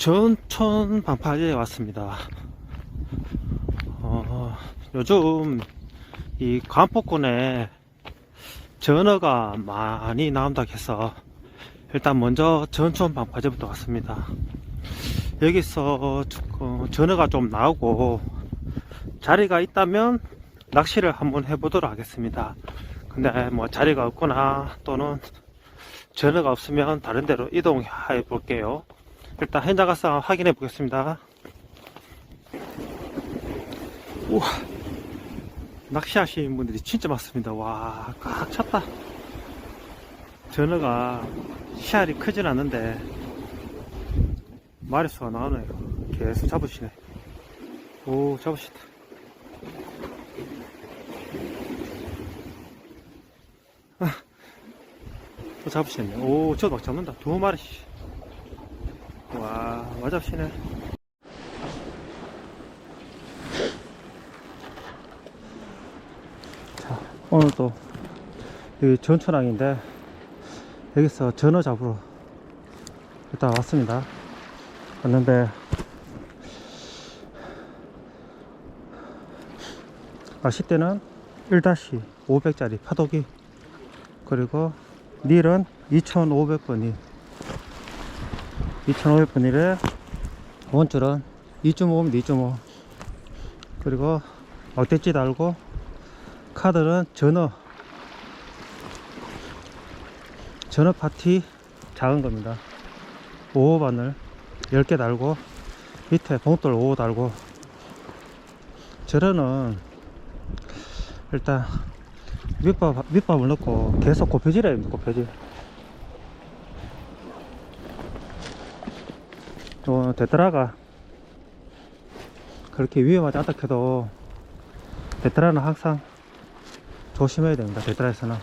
전천 방파제에 왔습니다. 어, 요즘 이 관폭군에 전어가 많이 나온다 해서 일단 먼저 전천 방파제부터 왔습니다. 여기서 어, 전어가 좀 나오고 자리가 있다면 낚시를 한번 해보도록 하겠습니다. 근데 뭐 자리가 없거나 또는 전어가 없으면 다른 데로 이동해 볼게요. 일단 현장 가서 확인해 보겠습니다. 우와, 낚시하시는 분들이 진짜 많습니다. 와, 꽉 찼다. 전어가 씨알이 크진 않는데 마리수가 나오네요. 계속 잡으시네. 오, 잡으시다. 아, 또 잡으셨네. 오, 저도 막 잡는다. 두 마리씩. 와, 와잡시네. 자, 오늘 또, 여기 전천항인데, 여기서 전어 잡으러 일단 왔습니다. 왔는데, 낚싯대는 1-500짜리 파도기, 그리고 닐은 2500번이 2500분이래 원줄은 2.5입니다 2.5 그리고 어땠지 달고 카드는 전어. 전어 파티 작은 겁니다. 5호 바늘 10개 달고 밑에 봉돌 5호 달고. 저러는 일단 밑밥, 밑밥을 넣고 계속 곱혀지래야 됩니다 곱혀지 또 데트라가 그렇게 위험하지 않다 해도 데트라는 항상 조심해야 됩니다 데트라에서는.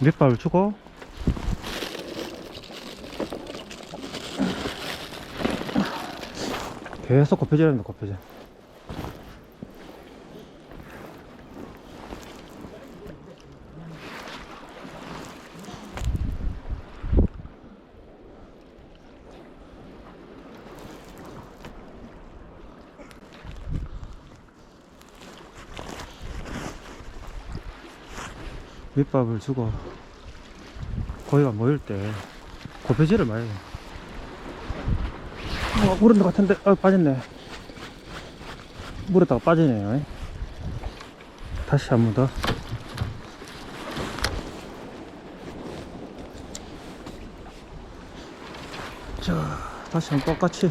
밑밥을 주고 계속 곱혀줘야 됩니다 곱혀져 밑밥을 주고 고기가 모일 때 고배지를 말이야 어, 물은 것 같은데. 어, 빠졌네. 물에다가 빠지네요. 다시 한 번 더. 자, 다시 한번 똑같이.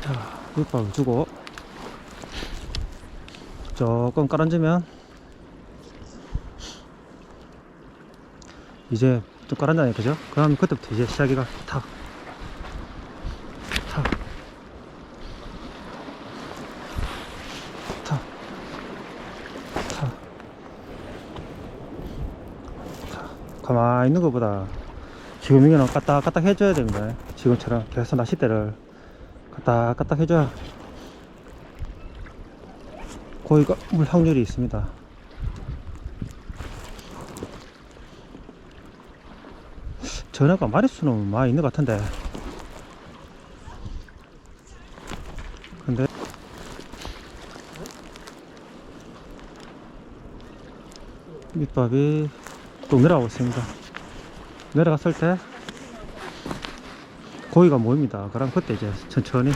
자, 밑밥을 주고 조금 깔아주면 이제 좀 깔았잖아요 그죠? 그럼 그때부터 이제 시작이가 탁 탁, 탁, 탁, 탁. 가만히 있는 것보다 지금 이거는 까딱까딱 해줘야 됩니다. 지금처럼 계속 낚싯대를 까딱까딱 해줘야 고기가 물 확률이 있습니다 전화가 마리수는 많이 있는 것 같은데. 근데 밑밥이 또 내려가고 있습니다. 내려갔을 때 고기가 모입니다. 그럼 그때 이제 천천히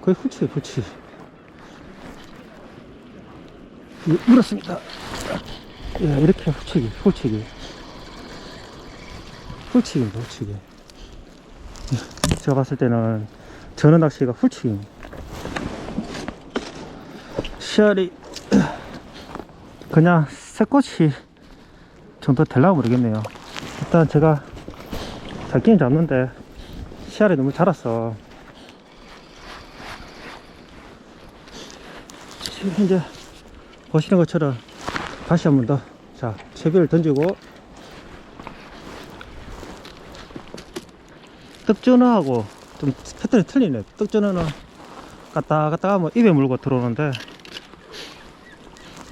거의 훌치 훌치. 물었습니다 예, 이렇게 훌치기, 훌치기. 훌치기입니다, 훌치기. 제가 봤을 때는 전어 낚시가 훌치기. 씨알이 그냥 새꼬치 정도 될라 모르겠네요. 일단 제가 잡기는 잡는데 씨알이 너무 자랐어. 지금 현재 보시는 것처럼 다시 한 번 더. 자, 채비를 던지고. 떡전어하고 좀 패턴이 틀리네. 떡전어는 갔다 갔다 하면 입에 물고 들어오는데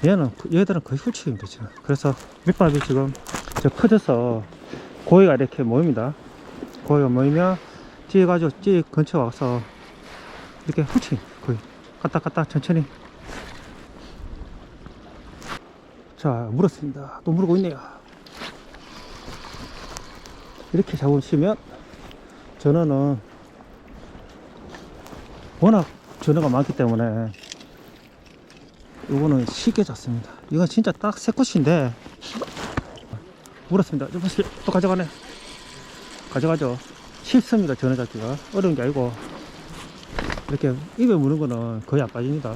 얘는, 얘들은 거의 훌치입니다, 지금. 그래서 밑밥이 지금 저 커져서 고기가 이렇게 모입니다. 고기가 모이면 찌 가지고 찌 근처 와서 이렇게 후치 거의 갔다 갔다 천천히 자 물었습니다. 또 물고 있네요. 이렇게 잡으시면 전어는 워낙 전어가 많기 때문에 이거는 쉽게 잡습니다. 이건 진짜 딱 세 컷인데 물었습니다. 좀 보세요. 또 가져가네. 가져가죠. 쉽습니다. 전어 잡기가 어려운 게 아니고 이렇게 입에 무는 거는 거의 안 빠집니다.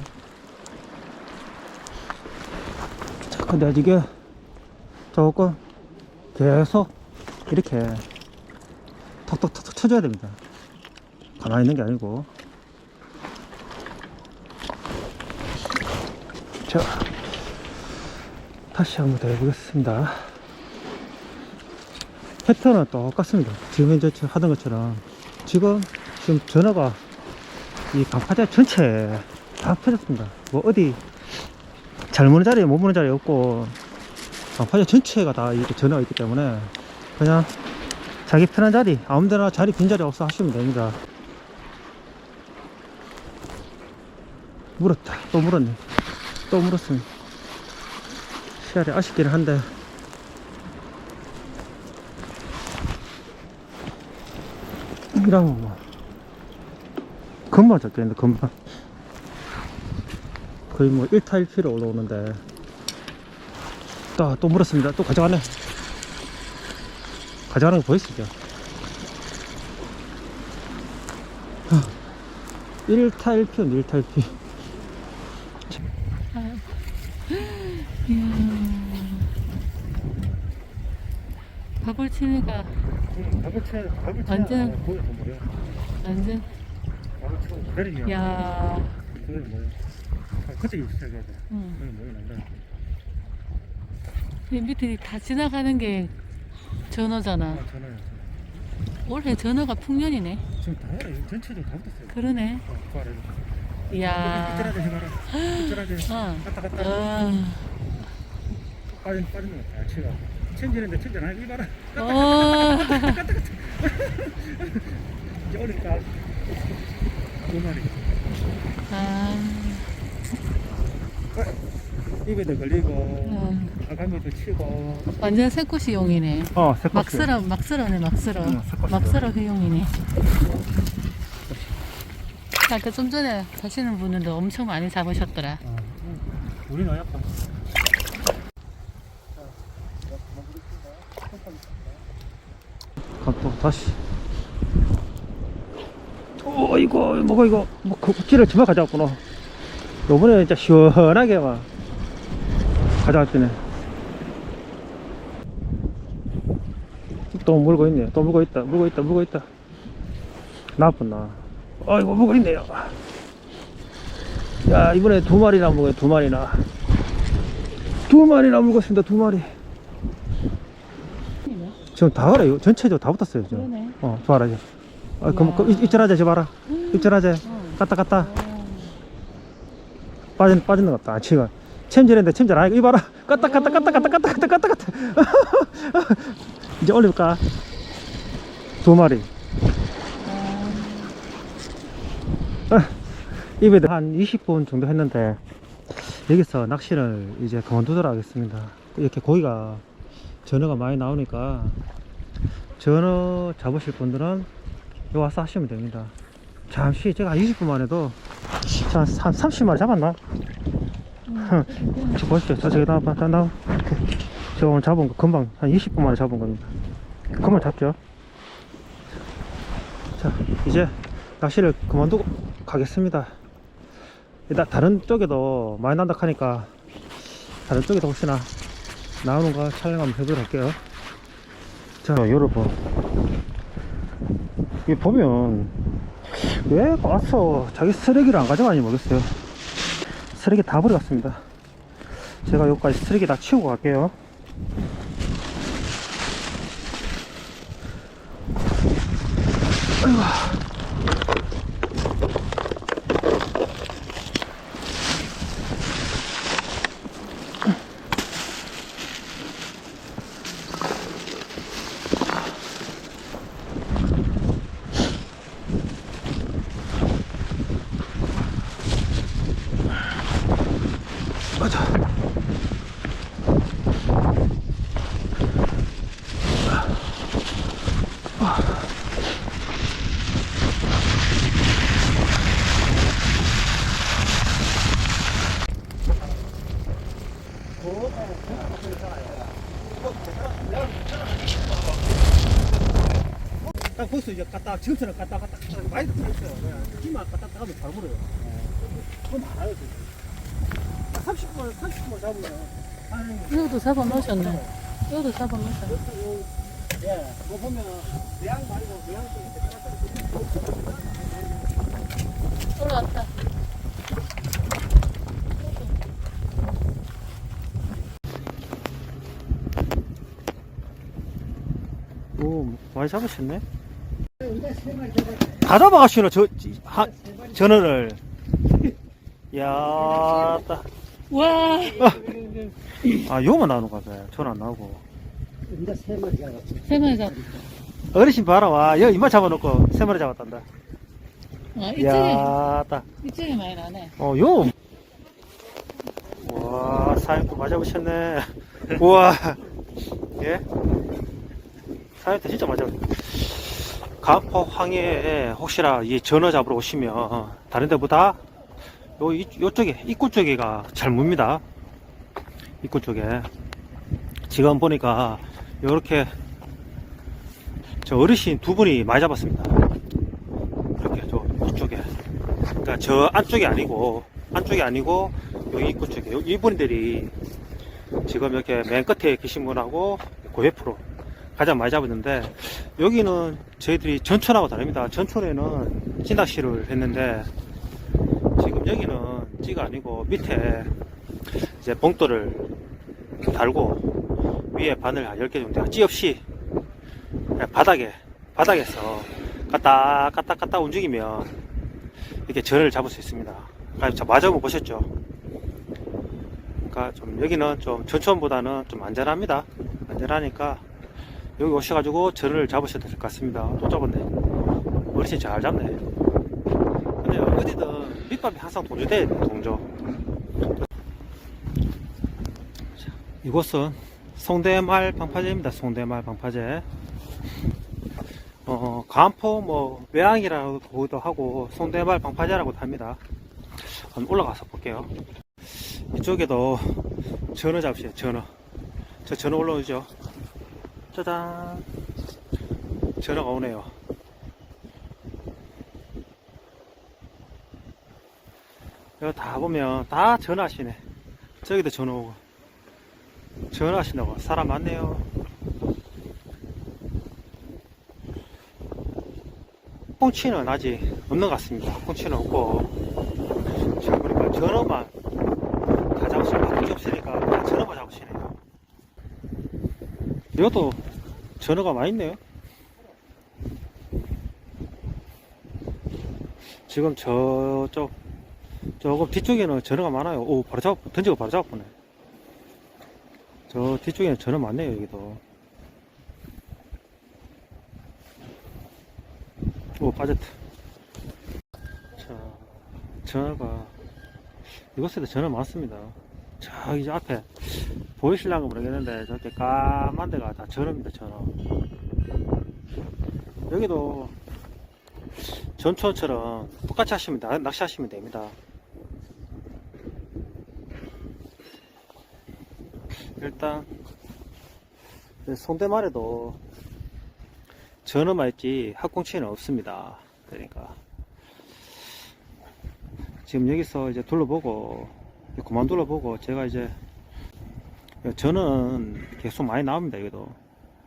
자, 근데 이게 조금 계속 이렇게 톡톡톡톡 쳐줘야 됩니다. 가만히 있는 게 아니고. 자, 다시 한번 더 해보겠습니다. 패턴은 똑같습니다. 지금 현재 하던 것처럼. 지금, 지금 전화가 이 강파자 전체에 다 펴졌습니다. 뭐 어디 잘 무는 자리에 못 무는 자리 없고 강파자 전체가 다 이렇게 전화가 있기 때문에 그냥 자기 편한 자리 아무데나 자리 빈 자리 없어 하시면 됩니다. 물었다. 또 물었네. 또 물었습니다. 시야이 아쉽긴 한데 이러면 뭐 금방 잡겠는데 금방 거의 뭐 1타 1피로 올라오는데. 또, 또 물었습니다. 또 가져가네. 가져가는 거 보이시죠? 1타 1피 1타 1피. 밥을 치니까 밥을 쳐 밥을 쳐 완전- 완전 야 그때 시작해야 돼 응. 난다 이 밑에 다 지나가는 게 전어잖아. 아 전화야 올해 전어가 풍년이네. 지금 다 전체적으로 다 붙었어요. 그러네. 어, 그 아래로. 이야. 삐뚤하게 해봐라. 삐뚤하게 어. 갔다 갔다. 어. 빠진 빠지는 거다 치가. 천지는데 천지 안 하기 봐라. 어. 이제 어리니까 두 마리. 아. 입에도 걸리고 어. 아가미도 치고. 완전 새꽃이용이네. 어 새콤 막 쓸어 막 쓸어네 막 쓸어 응, 새꽃이요. 막 쓸어 회용이네. 아까 좀 전에 가시는 분들도 엄청 많이 잡으셨더라. 어, 우리는 약간 그럼 또 다시. 오 이거 뭐가 이거? 뭐 국지를 정말 가져왔구나 요번에 진짜 시원하게 막 가져왔더네. 또 물고 있네. 또 물고 있다. 물고 있다. 물고 있다. 나쁜 나. 아이고 물고 있네요. 야 이번에 두 마리나 물고요 두 마리나. 두 마리나 물었습니다 두 마리. 지금 다 그래요 전체적으로 다 붙었어요 지금. 그러네. 어 좋아라 이제. 아 그럼 그, 입- 입질하자 저 봐라. 입질하자 어. 갔다 갔다. 어. 빠진 빠진 것 같다. 아, 지금 챔질했는데 챔질 안 하고 이봐라. 갔다 갔다 갔다 갔다 갔다 갔다 갔다 갔다 이제 올릴까? 두 마리. 아, 입에 한 20분 정도 했는데 여기서 낚시를 이제 그만두도록 하겠습니다. 이렇게 고기가 전어가 많이 나오니까 전어 잡으실 분들은 와서 하시면 됩니다 잠시 제가 20분만 해도 한 30마리 잡았나? 저 보십시오. 저 저기 나와 나, 나 제가 오늘 잡은 거 금방 한 20분 만에 잡은 겁니다 금방 잡죠? 자 이제 낚시를 그만두고 가겠습니다. 일단 다른 쪽에도 많이 난다 하니까 다른 쪽에도 혹시나 나오는 거 촬영 한번 해보도록 할게요. 자 여러분 이 보면 왜 와서 자기 쓰레기를 안 가져가는지 모르겠어요. 쓰레기 다 버려갔습니다. 제가 여기까지 쓰레기 다 치우고 갈게요 딱 벌써 이제 갔다 지금처럼 갔다 갔다 많이 들어있어요. 기만 갔다 가면 바로 물어요. 예, 그거 많아요. 30분 30분 잡으면 이것도 잡아 놓으셨네. 이것도 잡아 놓으셨네. 예, 보면 내양 말고 내양 쪽에 올라왔다. 오, 많이 잡으셨네. 다 잡아가시노, 저, 하, 전어를. 야, 따. 와, 아, 요만 나오는가 봐요. 전안 나오고. 세 마리 잡았어. 세 마리 잡. 어르신 봐라, 와. 여, 이마 잡아놓고 세 마리 잡았단다. 아, 이쪽에, 야, 따. 이쪽에 많이 나네. 어, 요. 와, 사장님 많이 잡으셨네. 우와. 예? 사장님 진짜 잡으셨네. 간포 황해에 혹시나 이 전어 잡으러 오시면 다른 데보다 요, 이, 요쪽에, 입구 쪽에가 잘 뭅니다. 입구 쪽에. 지금 보니까 요렇게 저 어르신 두 분이 많이 잡았습니다. 이렇게 저 이쪽에. 그러니까 저 안쪽이 아니고 안쪽이 아니고 여기 입구 쪽에 요- 이분들이 지금 이렇게 맨 끝에 계신 분하고 그 옆으로 가장 많이 잡았는데 여기는 저희들이 전촌하고 다릅니다. 전촌에는 찐낚시를 했는데 지금 여기는 찌가 아니고 밑에 이제 봉돌을 달고 위에 바늘 한 10개 정도 찌 없이 바닥에 바닥에서 갔다 갔다 갔다 움직이면 이렇게 전을 잡을 수 있습니다. 그러니까 맞아보 보셨죠? 그러니까 좀 여기는 좀 전천보다는 좀 안전합니다. 안전하니까 여기 오셔가지고 전을 잡으셔도 될 것 같습니다. 또 잡았네. 어르신 잘 잡네. 근데 어디든 밑밥이 항상 동조돼 동조. 자, 이곳은 송대말 방파제입니다. 송대말 방파제. 어, 간포 뭐 외항이라고도 하고 송대말 방파제라고도 합니다. 한번 올라가서 볼게요. 이쪽에도 전어 잡으세요. 전어. 저 전어 올라오죠. 짜잔. 전어가 오네요. 여기 다 보면 다 전화하시네. 저기도 전화 오고. 전화하신다고. 사람 많네요. 꽁치는 아직 없는 것 같습니다. 꽁치는 없고. 지금 보니까 전어만 다 잡으시면 바꿀 없으니까 다 전어만 잡으시네요. 이것도 전어가 많이 있네요. 지금 저쪽, 조금 뒤쪽에는 전어가 많아요. 오, 바로 잡, 던지고 바로 잡았네. 저 뒤쪽에는 전어 많네요, 여기도. 오, 빠졌다. 자, 전어가, 이곳에도 전어 많습니다. 저기 저 앞에, 보이실랑가 모르겠는데, 저렇게 까만 데가 다 전어입니다, 전어. 여기도, 전초처럼 똑같이 하시면, 돼. 낚시하시면 됩니다. 일단, 송대말에도 전어만 있지 학꽁치는 없습니다. 그러니까 지금 여기서 이제 둘러보고 그만 둘러보고 제가 이제 저는 계속 많이 나옵니다. 여기도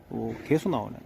오, 계속 나오네.